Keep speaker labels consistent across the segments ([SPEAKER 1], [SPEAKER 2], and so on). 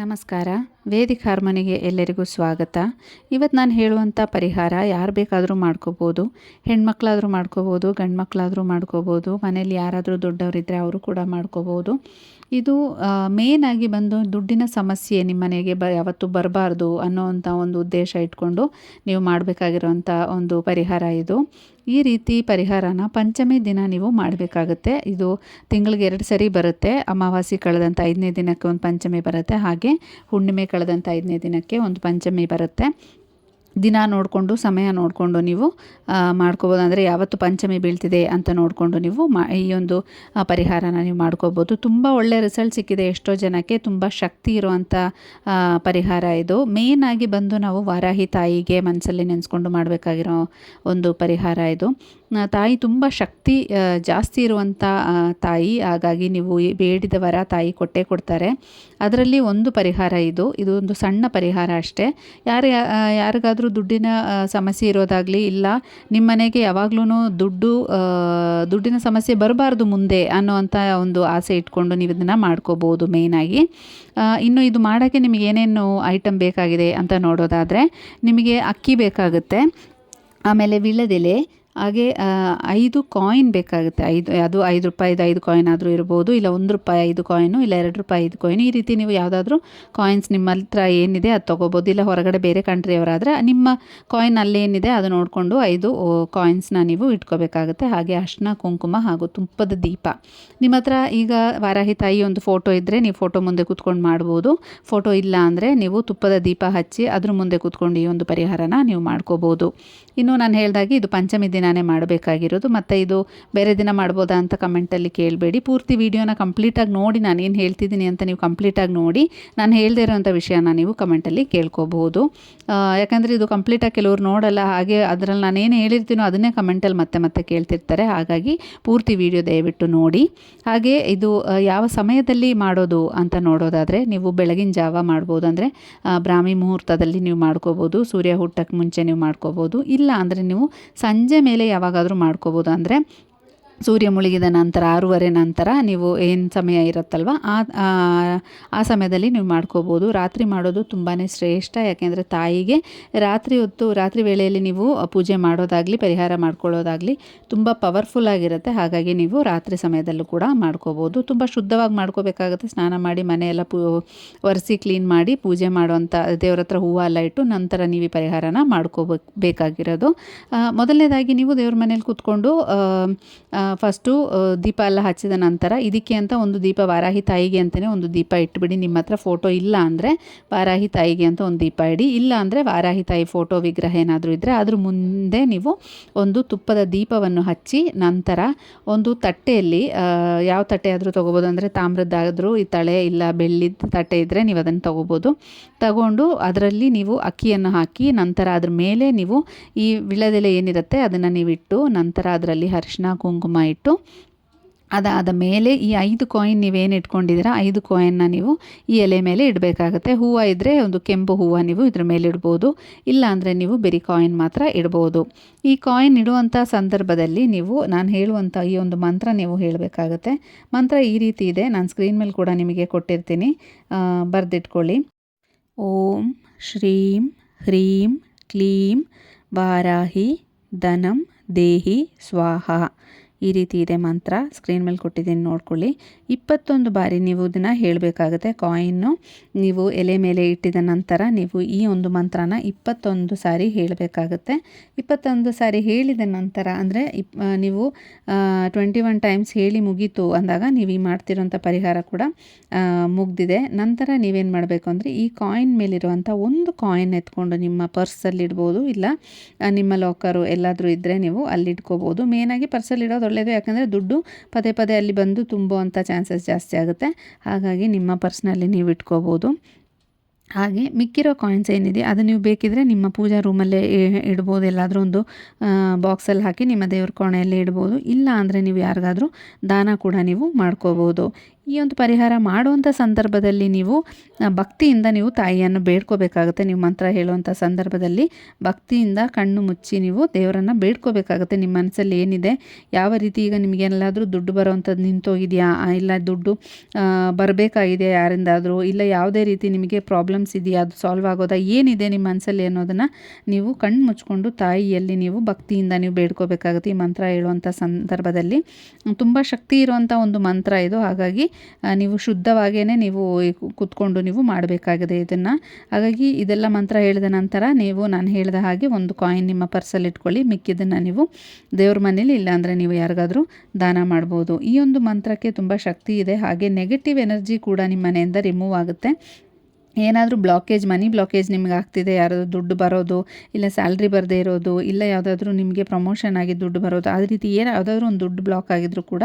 [SPEAKER 1] ನಮಸ್ಕಾರ. ವೇದಿಕ್ ಹಾರ್ಮೋನಿಗೆ ಎಲ್ಲರಿಗೂ ಸ್ವಾಗತ. ಇವತ್ತು ನಾನು ಹೇಳುವಂಥ ಪರಿಹಾರ ಯಾರು ಬೇಕಾದರೂ ಮಾಡ್ಕೋಬೋದು. ಹೆಣ್ಮಕ್ಳಾದರೂ ಮಾಡ್ಕೋಬೋದು ಗಂಡು ಮಕ್ಕಳಾದರೂ ಮಾಡ್ಕೋಬೋದು, ಮನೇಲಿ ಯಾರಾದರೂ ದೊಡ್ಡವರಿದ್ದರೆ ಅವರು ಕೂಡ ಮಾಡ್ಕೋಬೋದು. ಇದು ಮೇನ್ ಆಗಿ ಬಂದು ದುಡ್ಡಿನ ಸಮಸ್ಯೆ ನಿಮ್ಮ ಮನೆಗೆ ಬ, ಯಾವತ್ತು ಬರಬಾರ್ದು ಅನ್ನೋವಂಥ ಒಂದು ಉದ್ದೇಶ ಇಟ್ಕೊಂಡು ನೀವು ಮಾಡಬೇಕಾಗಿರುವಂಥ ಒಂದು ಪರಿಹಾರ ಇದು. ಈ ರೀತಿ ಪರಿಹಾರನ ಪಂಚಮಿ ದಿನ ನೀವು ಮಾಡಬೇಕಾಗುತ್ತೆ. ಇದು ತಿಂಗಳಿಗೆ ಎರಡು ಸರಿ ಬರುತ್ತೆ. ಅಮಾವಾಸ್ಯೆ ಕಳೆದಂಥ ಐದನೇ ದಿನಕ್ಕೆ ಒಂದು ಪಂಚಮಿ ಬರುತ್ತೆ. ಹಾಗೆ ಹುಣ್ಣಿಮೆ ಕಳೆದಂಥ ಐದನೇ ದಿನಕ್ಕೆ ಒಂದು ಪಂಚಮಿ ಬರುತ್ತೆ. ದಿನ ನೋಡಿಕೊಂಡು, ಸಮಯ ನೋಡಿಕೊಂಡು ನೀವು ಮಾಡ್ಕೋಬೋದು. ಅಂದರೆ ಯಾವತ್ತು ಪಂಚಮಿ ಬೀಳ್ತಿದೆ ಅಂತ ನೋಡಿಕೊಂಡು ನೀವು ಮಾ, ಈ ಒಂದು ಪರಿಹಾರನ ನೀವು ಮಾಡ್ಕೋಬೋದು. ತುಂಬ ಒಳ್ಳೆ ರಿಸಲ್ಟ್ ಸಿಕ್ಕಿದೆ. ಎಷ್ಟೋ ಜನಕ್ಕೆ ತುಂಬ ಶಕ್ತಿ ಇರುವಂಥ ಪರಿಹಾರ ಇದು. ಮೇಯ್ನಾಗಿ ಬಂದು ನಾವು ವಾರಾಹಿ ತಾಯಿಗೆ ಮನಸ್ಸಲ್ಲಿ ನೆನೆಸ್ಕೊಂಡು ಮಾಡಬೇಕಾಗಿರೋ ಒಂದು ಪರಿಹಾರ ಇದು. ತಾಯಿ ತುಂಬ ಶಕ್ತಿ ಜಾಸ್ತಿ ಇರುವಂಥ ತಾಯಿ. ಹಾಗಾಗಿ ನೀವು ಬೇಡಿದ ವರ ತಾಯಿ ಕೊಟ್ಟೇ ಕೊಡ್ತಾರೆ. ಅದರಲ್ಲಿ ಒಂದು ಪರಿಹಾರ ಇದು. ಇದು ಒಂದು ಸಣ್ಣ ಪರಿಹಾರ ಅಷ್ಟೇ. ಯಾರು ಯಾರಿಗಾದರೂ ದುಡ್ಡಿನ ಸಮಸ್ಯೆ ಇರೋದಾಗಲಿ ಇಲ್ಲ ನಿಮ್ಮ ಮನೆಗೆ ಯಾವಾಗ್ಲೂ ದುಡ್ಡು ದುಡ್ಡಿನ ಸಮಸ್ಯೆ ಬರಬಾರ್ದು ಮುಂದೆ ಅನ್ನೋವಂಥ ಒಂದು ಆಸೆ ಇಟ್ಕೊಂಡು ನೀವು ಇದನ್ನು ಮಾಡ್ಕೋಬೋದು ಮೇಯ್ನಾಗಿ ಇನ್ನು ಇದು ಮಾಡೋಕ್ಕೆ ನಿಮಗೆ ಏನೇನು ಐಟಮ್ ಬೇಕಾಗಿದೆ ಅಂತ ನೋಡೋದಾದರೆ, ನಿಮಗೆ ಅಕ್ಕಿ ಬೇಕಾಗುತ್ತೆ. ಆಮೇಲೆ ವಿಳೆದೆಲೆ ಹಾಗೆ ಐದು ಕಾಯಿನ್ ಬೇಕಾಗುತ್ತೆ. ಐದು, ಅದು ಐದು ರೂಪಾಯಿದು ಐದು ಕಾಯಿನ್ ಆದರೂ ಇರ್ಬೋದು, ಇಲ್ಲ ಒಂದು ರೂಪಾಯಿ ಐದು ಕಾಯಿನು ಇಲ್ಲ ಎರಡು ರೂಪಾಯಿ ಐದು ಕಾಯಿನ್ ಈ ರೀತಿ ನೀವು ಯಾವುದಾದ್ರೂ ಕಾಯಿನ್ಸ್ ನಿಮ್ಮ ಹತ್ರ ಏನಿದೆ ಅದು ತೊಗೋಬೋದು. ಇಲ್ಲ ಹೊರಗಡೆ ಬೇರೆ ಕಂಟ್ರಿಯವರಾದರೆ ನಿಮ್ಮ ಕಾಯಿನ್ ಅಲ್ಲೇನಿದೆ ಅದು ನೋಡಿಕೊಂಡು ಐದು ಕಾಯಿನ್ಸ್ನ ನೀವು ಇಟ್ಕೋಬೇಕಾಗುತ್ತೆ. ಹಾಗೆ ಅರ್ಶಿನ, ಕುಂಕುಮ ಹಾಗೂ ತುಪ್ಪದ ದೀಪ. ನಿಮ್ಮ ಹತ್ರ ಈಗ ವಾರಾಹಿ ತಾಯಿ ಒಂದು ಫೋಟೋ ಇದ್ದರೆ ನೀವು ಫೋಟೋ ಮುಂದೆ ಕೂತ್ಕೊಂಡು ಮಾಡ್ಬೋದು. ಫೋಟೋ ಇಲ್ಲ ಅಂದರೆ ನೀವು ತುಪ್ಪದ ದೀಪ ಹಚ್ಚಿ ಅದ್ರ ಮುಂದೆ ಕೂತ್ಕೊಂಡು ಈ ಒಂದು ಪರಿಹಾರನ ನೀವು ಮಾಡ್ಕೋಬೋದು. ಇನ್ನು ನಾನು ಹೇಳಿದಾಗೆ ಇದು ಪಂಚಮಿ ದಿನವೇ ಮಾಡಬೇಕಾಗಿರೋದು. ಮತ್ತು ಇದು ಬೇರೆ ದಿನ ಮಾಡ್ಬೋದಾ ಅಂತ ಕಮೆಂಟಲ್ಲಿ ಕೇಳಬೇಡಿ. ಪೂರ್ತಿ ವೀಡಿಯೋನ ಕಂಪ್ಲೀಟಾಗಿ ನೋಡಿ ನಾನು ಏನು ಹೇಳ್ತಿದ್ದೀನಿ ಅಂತ ನೀವು ಕಂಪ್ಲೀಟಾಗಿ ನೋಡಿ. ನಾನು ಹೇಳದೇ ಇರೋವಂಥ ವಿಷಯನ ನೀವು ಕಮೆಂಟಲ್ಲಿ ಕೇಳ್ಕೋಬಹುದು. ಯಾಕಂದರೆ ಇದು ಕಂಪ್ಲೀಟಾಗಿ ಕೆಲವ್ರು ನೋಡಲ್ಲ, ಹಾಗೆ ಅದರಲ್ಲಿ ನಾನು ಹೇಳಿರ್ತೀನೋ ಅದನ್ನೇ ಕಮೆಂಟಲ್ಲಿ ಮತ್ತೆ ಮತ್ತೆ ಕೇಳ್ತಿರ್ತಾರೆ. ಹಾಗಾಗಿ ಪೂರ್ತಿ ವಿಡಿಯೋ ದಯವಿಟ್ಟು ನೋಡಿ. ಹಾಗೆ ಇದು ಯಾವ ಸಮಯದಲ್ಲಿ ಮಾಡೋದು ಅಂತ ನೋಡೋದಾದರೆ ನೀವು ಬೆಳಗಿನ ಜಾವ ಮಾಡ್ಬೋದು. ಅಂದರೆ ಬ್ರಾಹ್ಮಿ ಮುಹೂರ್ತದಲ್ಲಿ ನೀವು ಮಾಡ್ಕೋಬೋದು ಸೂರ್ಯ ಹುಟ್ಟಕ್ಕೆ ಮುಂಚೆ ನೀವು ಮಾಡ್ಕೋಬೋದು ಇಲ್ಲ ಅಂದರೆ ನೀವು ಸಂಜೆ ಮೇಲೆ ಯಾವಾಗಾದರೂ ಮಾಡ್ಕೋಬೋದು. ಅಂದರೆ ಸೂರ್ಯ ಮುಳುಗಿದ ನಂತರ, ಆರೂವರೆ ನಂತರ ನೀವು ಏನು ಸಮಯ ಇರುತ್ತಲ್ವ, ಆ ಆ ಸಮಯದಲ್ಲಿ ನೀವು ಮಾಡ್ಕೋಬೋದು. ರಾತ್ರಿ ಮಾಡೋದು ತುಂಬಾ ಶ್ರೇಷ್ಠ, ಯಾಕೆಂದರೆ ತಾಯಿಗೆ ರಾತ್ರಿ ಹೊತ್ತು, ರಾತ್ರಿ ವೇಳೆಯಲ್ಲಿ ನೀವು ಪೂಜೆ ಮಾಡೋದಾಗಲಿ, ಪರಿಹಾರ ಮಾಡ್ಕೊಳ್ಳೋದಾಗಲಿ ತುಂಬ ಪವರ್ಫುಲ್ ಆಗಿರುತ್ತೆ. ಹಾಗಾಗಿ ನೀವು ರಾತ್ರಿ ಸಮಯದಲ್ಲೂ ಕೂಡ ಮಾಡ್ಕೋಬೋದು. ತುಂಬ ಶುದ್ಧವಾಗಿ ಮಾಡ್ಕೋಬೇಕಾಗುತ್ತೆ. ಸ್ನಾನ ಮಾಡಿ, ಮನೆಯೆಲ್ಲ ಪೂ, ಒರೆಸಿ ಕ್ಲೀನ್ ಮಾಡಿ, ಪೂಜೆ ಮಾಡುವಂಥ ದೇವ್ರ ಹತ್ರ ಹೂವು ಎಲ್ಲ ಇಟ್ಟು ನಂತರ ನೀವು ಈ ಪರಿಹಾರನ ಮಾಡ್ಕೋಬೇಕು, ಬೇಕಾಗಿರೋದು. ಮೊದಲನೇದಾಗಿ ನೀವು ದೇವ್ರ ಮನೇಲಿ ಕೂತ್ಕೊಂಡು ಫಸ್ಟು ದೀಪ ಎಲ್ಲ ಹಚ್ಚಿದ ನಂತರ ಇದಕ್ಕೆ ಅಂತ ಒಂದು ದೀಪ ವಾರಾಹಿ ತಾಯಿಗೆ ಅಂತಲೇ ಒಂದು ದೀಪ ಇಟ್ಬಿಡಿ, ನಿಮ್ಮ ಹತ್ರ ಫೋಟೋ ಇಲ್ಲ ಅಂದರೆ ವಾರಾಹಿ ತಾಯಿಗೆ ಅಂತ ಒಂದು ದೀಪ ಇಡಿ, ಇಲ್ಲ ಅಂದರೆ ವಾರಾಹಿ ತಾಯಿ ಫೋಟೋ ವಿಗ್ರಹ ಏನಾದರೂ ಇದ್ದರೆ ಅದ್ರ ಮುಂದೆ ನೀವು ಒಂದು ತುಪ್ಪದ ದೀಪವನ್ನು ಹಚ್ಚಿ, ನಂತರ ಒಂದು ತಟ್ಟೆಯಲ್ಲಿ ಯಾವ ತಟ್ಟೆ ಆದರೂ ತೊಗೋಬೋದು, ಅಂದರೆ ತಾಮ್ರದ್ದಾದರೂ ಈ ತಳೆ ಇಲ್ಲ ಬೆಳ್ಳಿದ ತಟ್ಟೆ ಇದ್ದರೆ ನೀವು ಅದನ್ನು ತೊಗೋಬೋದು. ತಗೊಂಡು ಅದರಲ್ಲಿ ನೀವು ಅಕ್ಕಿಯನ್ನು ಹಾಕಿ, ನಂತರ ಅದ್ರ ಮೇಲೆ ನೀವು ಈ ವಿಳದೆಲೆ ಏನಿರುತ್ತೆ ಅದನ್ನು ನೀವಿಟ್ಟು, ನಂತರ ಅದರಲ್ಲಿ ಅರಿಶಿನ ಕುಂಕುಮ ಇಟ್ಟು ಅದಾದ ಮೇಲೆ ಈ ಐದು ಕಾಯಿನ್ ನೀವೇನು ಇಟ್ಕೊಂಡಿದ್ದೀರಾ? ಐದು ಕಾಯಿನ್ನ ನೀವು ಈ ಎಲೆ ಮೇಲೆ ಇಡಬೇಕಾಗತ್ತೆ. ಹೂವು ಇದ್ದರೆ ಒಂದು ಕೆಂಪು ಹೂವು ನೀವು ಇದ್ರ ಮೇಲೆ ಇಡ್ಬೋದು. ಇಲ್ಲ ಅಂದರೆ ನೀವು ಬರೀ ಕಾಯಿನ್ ಮಾತ್ರ ಇಡ್ಬೋದು. ಈ ಕಾಯಿನ್ ಇಡುವಂಥ ಸಂದರ್ಭದಲ್ಲಿ ನೀವು, ನಾನು ಹೇಳುವಂಥ ಈ ಒಂದು ಮಂತ್ರ ನೀವು ಹೇಳಬೇಕಾಗತ್ತೆ. ಮಂತ್ರ ಈ ರೀತಿ ಇದೆ. ನಾನು ಸ್ಕ್ರೀನ್ ಮೇಲೆ ಕೂಡ ನಿಮಗೆ ಕೊಟ್ಟಿರ್ತೀನಿ. ಬರೆದಿಟ್ಕೊಳ್ಳಿ. ಓಂ ಶ್ರೀಂ ಹ್ರೀಂ ಕ್ಲೀಂ ವಾರಾಹಿ ಧನಂ ದೇಹಿ ಸ್ವಾಹ. ಈ ರೀತಿ ಇದೆ ಮಂತ್ರ. ಸ್ಕ್ರೀನ್ ಮೇಲೆ ಕೊಟ್ಟಿದ್ದೀನಿ, ನೋಡ್ಕೊಳ್ಳಿ. ಇಪ್ಪತ್ತೊಂದು ಬಾರಿ ನೀವು ಇದನ್ನು ಹೇಳಬೇಕಾಗುತ್ತೆ ಕಾಯಿನ್ನು ನೀವು ಎಲೆ ಮೇಲೆ ಇಟ್ಟಿದ ನಂತರ ನೀವು ಈ ಒಂದು ಮಂತ್ರನ ಇಪ್ಪತ್ತೊಂದು ಸಾರಿ ಹೇಳಬೇಕಾಗುತ್ತೆ. ಇಪ್ಪತ್ತೊಂದು ಸಾರಿ ಹೇಳಿದ ನಂತರ ಅಂದರೆ ಇಪ್ ನೀವು ಟ್ವೆಂಟಿ ಒನ್ ಟೈಮ್ಸ್ ಹೇಳಿ ಮುಗೀತು ಅಂದಾಗ ನೀವು ಈ ಮಾಡ್ತಿರೋಂಥ ಪರಿಹಾರ ಕೂಡ ಮುಗ್ದಿದೆ. ನಂತರ ನೀವೇನು ಮಾಡಬೇಕು ಅಂದರೆ ಈ ಕಾಯಿನ್ ಮೇಲಿರುವಂಥ ಒಂದು ಕಾಯಿನ್ ಎತ್ಕೊಂಡು ನಿಮ್ಮ ಪರ್ಸಲ್ಲಿ ಇಡ್ಬೋದು, ಇಲ್ಲ ನಿಮ್ಮ ಲಾಕರು ಎಲ್ಲಾದರೂ ಇದ್ದರೆ ನೀವು ಅಲ್ಲಿ ಇಟ್ಕೋಬೋದು. ಮೇನಾಗಿ ಪರ್ಸಲ್ಲಿ ಇಡೋದು ಒಳ್ಳೆಯದು ಯಾಕಂದರೆ ದುಡ್ಡು ಪದೇ ಪದೇ ಅಲ್ಲಿ ಬಂದು ತುಂಬುವಂಥ ಚಾನ್ಸಸ್ ಜಾಸ್ತಿ ಆಗುತ್ತೆ. ಹಾಗಾಗಿ ನಿಮ್ಮ ಪರ್ಸ್ನಲ್ಲಿ ನೀವು ಇಟ್ಕೋಬೋದು. ಹಾಗೆ ಮಿಕ್ಕಿರೋ ಕಾಯಿನ್ಸ್ ಏನಿದೆ, ಅದು ನೀವು ಬೇಕಿದ್ರೆ ನಿಮ್ಮ ಪೂಜಾ ರೂಮಲ್ಲೇ ಇಡ್ಬೋದು. ಎಲ್ಲಾದರೂ ಒಂದು ಬಾಕ್ಸಲ್ಲಿ ಹಾಕಿ ನಿಮ್ಮ ದೇವ್ರ ಕೋಣೆಯಲ್ಲೇ ಇಡ್ಬೋದು. ಇಲ್ಲ ಅಂದರೆ ನೀವು ಯಾರಿಗಾದರೂ ದಾನ ಕೂಡ ನೀವು ಮಾಡ್ಕೋಬೋದು. ಈ ಒಂದು ಪರಿಹಾರ ಮಾಡುವಂಥ ಸಂದರ್ಭದಲ್ಲಿ ನೀವು ಭಕ್ತಿಯಿಂದ ನೀವು ತಾಯಿಯನ್ನು ಬೇಡ್ಕೋಬೇಕಾಗುತ್ತೆ. ನೀವು ಮಂತ್ರ ಹೇಳುವಂಥ ಸಂದರ್ಭದಲ್ಲಿ ಭಕ್ತಿಯಿಂದ ಕಣ್ಣು ಮುಚ್ಚಿ ನೀವು ದೇವರನ್ನು ಬೇಡ್ಕೋಬೇಕಾಗುತ್ತೆ. ನಿಮ್ಮ ಮನಸ್ಸಲ್ಲಿ ಏನಿದೆ? ಯಾವ ರೀತಿ ಈಗ ನಿಮಗೇನಲ್ಲಾದರೂ ದುಡ್ಡು ಬರೋವಂಥದ್ದು ನಿಂತೋಗಿದೆಯಾ? ಇಲ್ಲ ದುಡ್ಡು ಬರಬೇಕಾಗಿದೆಯಾ ಯಾರಿಂದಾದರೂ? ಇಲ್ಲ ಯಾವುದೇ ರೀತಿ ನಿಮಗೆ ಪ್ರಾಬ್ಲಮ್ಸ್ ಇದೆಯಾ? ಅದು ಸಾಲ್ವ್ ಆಗೋದಾ? ಏನಿದೆ ನಿಮ್ಮ ಮನಸ್ಸಲ್ಲಿ ಅನ್ನೋದನ್ನು ನೀವು ಕಣ್ಣು ಮುಚ್ಕೊಂಡು ತಾಯಿಯಲ್ಲಿ ನೀವು ಭಕ್ತಿಯಿಂದ ನೀವು ಬೇಡ್ಕೋಬೇಕಾಗುತ್ತೆ. ಈ ಮಂತ್ರ ಹೇಳುವಂಥ ಸಂದರ್ಭದಲ್ಲಿ ತುಂಬ ಶಕ್ತಿ ಇರುವಂಥ ಒಂದು ಮಂತ್ರ ಇದು. ಹಾಗಾಗಿ ನೀವು ಶುದ್ಧವಾಗೇ ನೀವು ಕುತ್ಕೊಂಡು ನೀವು ಮಾಡಬೇಕಾಗಿದೆ ಇದನ್ನು. ಹಾಗಾಗಿ ಇದೆಲ್ಲ ಮಂತ್ರ ಹೇಳಿದ ನಂತರ ನೀವು, ನಾನು ಹೇಳಿದ ಹಾಗೆ ಒಂದು ಕಾಯಿನ್ ನಿಮ್ಮ ಪರ್ಸಲ್ಲಿ ಇಟ್ಕೊಳ್ಳಿ ಮಿಕ್ಕಿದ್ದನ್ನು ನೀವು ದೇವ್ರ ಮನೇಲಿ ಇಲ್ಲಾಂದರೆ ನೀವು ಯಾರಿಗಾದರೂ ದಾನ ಮಾಡ್ಬೋದು. ಈ ಒಂದು ಮಂತ್ರಕ್ಕೆ ತುಂಬ ಶಕ್ತಿ ಇದೆ. ಹಾಗೆ ನೆಗೆಟಿವ್ ಎನರ್ಜಿ ಕೂಡ ನಿಮ್ಮ ಮನೆಯಿಂದ ರಿಮೂವ್ ಆಗುತ್ತೆ. ಏನಾದರೂ ಬ್ಲಾಕೇಜ್ ಮನಿ ಬ್ಲಾಕೇಜ್ ನಿಮ್ಗೆ ಆಗ್ತಿದೆ, ಯಾರಾದರೂ ದುಡ್ಡು ಬರೋದು, ಇಲ್ಲ ಸ್ಯಾಲ್ರಿ ಬರದೇ ಇರೋದು, ಇಲ್ಲ ಯಾವುದಾದ್ರೂ ನಿಮಗೆ ಪ್ರಮೋಷನ್ ಆಗಿ ದುಡ್ಡು ಬರೋದು, ಆ ರೀತಿ ಏನು ಯಾವುದಾದ್ರೂ ಒಂದು ದುಡ್ಡು ಬ್ಲಾಕ್ ಆಗಿದ್ರು ಕೂಡ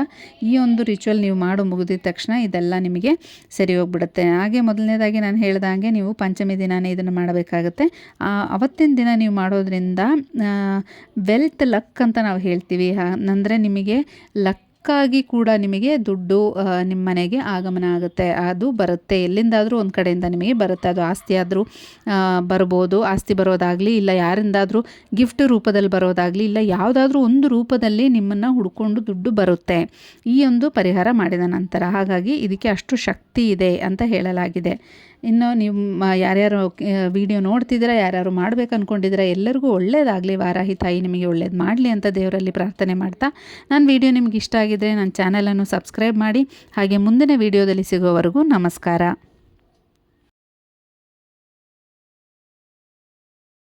[SPEAKER 1] ಈ ಒಂದು ರಿಚುವಲ್ ನೀವು ಮಾಡು ಮುಗಿದಿದ ತಕ್ಷಣ ಇದೆಲ್ಲ ನಿಮಗೆ ಸರಿ ಹೋಗ್ಬಿಡುತ್ತೆ. ಹಾಗೆ ಮೊದಲನೇದಾಗಿ ನಾನು ಹೇಳ್ದಂಗೆ ನೀವು ಪಂಚಮಿ ದಿನನೇ ಇದನ್ನು ಮಾಡಬೇಕಾಗುತ್ತೆ. ಅವತ್ತಿನ ದಿನ ನೀವು ಮಾಡೋದ್ರಿಂದ ವೆಲ್ತ್ ಲಕ್ ಅಂತ ನಾವು ಹೇಳ್ತೀವಿ. ಅಂದರೆ ನಿಮಗೆ ಲಕ್ಕಾಗಿ ಕೂಡ ನಿಮಗೆ ದುಡ್ಡು ನಿಮ್ಮ ಮನೆಗೆ ಆಗಮನ ಆಗುತ್ತೆ. ಅದು ಬರುತ್ತೆ. ಎಲ್ಲಿಂದಾದರೂ ಒಂದು ಕಡೆಯಿಂದ ನಿಮಗೆ ಬರುತ್ತೆ. ಅದು ಆಸ್ತಿ ಆದರೂ ಬರ್ಬೋದು. ಆಸ್ತಿ ಬರೋದಾಗಲಿ ಇಲ್ಲ ಯಾರಿಂದಾದರೂ ಗಿಫ್ಟ್ ರೂಪದಲ್ಲಿ ಬರೋದಾಗಲಿ ಇಲ್ಲ ಯಾವುದಾದ್ರೂ ಒಂದು ರೂಪದಲ್ಲಿ ನಿಮ್ಮನ್ನು ಹುಡ್ಕೊಂಡು ದುಡ್ಡು ಬರುತ್ತೆ. ಈ ಒಂದು ಪರಿಹಾರ ಮಾಡಿದ ನಂತರ ಹಾಗಾಗಿ ಇದಕ್ಕೆ ಅಷ್ಟು ಶಕ್ತಿ ಇದೆ ಅಂತ ಹೇಳಲಾಗಿದೆ. ಇನ್ನು ನಿಮ್ಮ ಯಾರ್ಯಾರು ವಿಡಿಯೋ ನೋಡ್ತಿದ್ದೀರಾ, ಯಾರ್ಯಾರು ಮಾಡ್ಬೇಕು ಅಂದ್ಕೊಂಡಿದ್ದೀರಾ ಎಲ್ಲರಿಗೂ ಒಳ್ಳೇದಾಗಲಿ, ವಾರಾಹಿ ತಾಯಿ ನಿಮಗೆ ಒಳ್ಳೇದು ಮಾಡಲಿ ಅಂತ ದೇವರಲ್ಲಿ ಪ್ರಾರ್ಥನೆ ಮಾಡ್ತಾ, ನನ್ನ ವಿಡಿಯೋ ನಿಮ್ಗೆ ಇಷ್ಟ ಆಗಿದ್ದರೆ ನನ್ನ ಚಾನಲನ್ನು ಸಬ್ಸ್ಕ್ರೈಬ್ ಮಾಡಿ, ಹಾಗೆ ಮುಂದಿನ ವಿಡಿಯೋದಲ್ಲಿ ಸಿಗೋವರೆಗೂ ನಮಸ್ಕಾರ.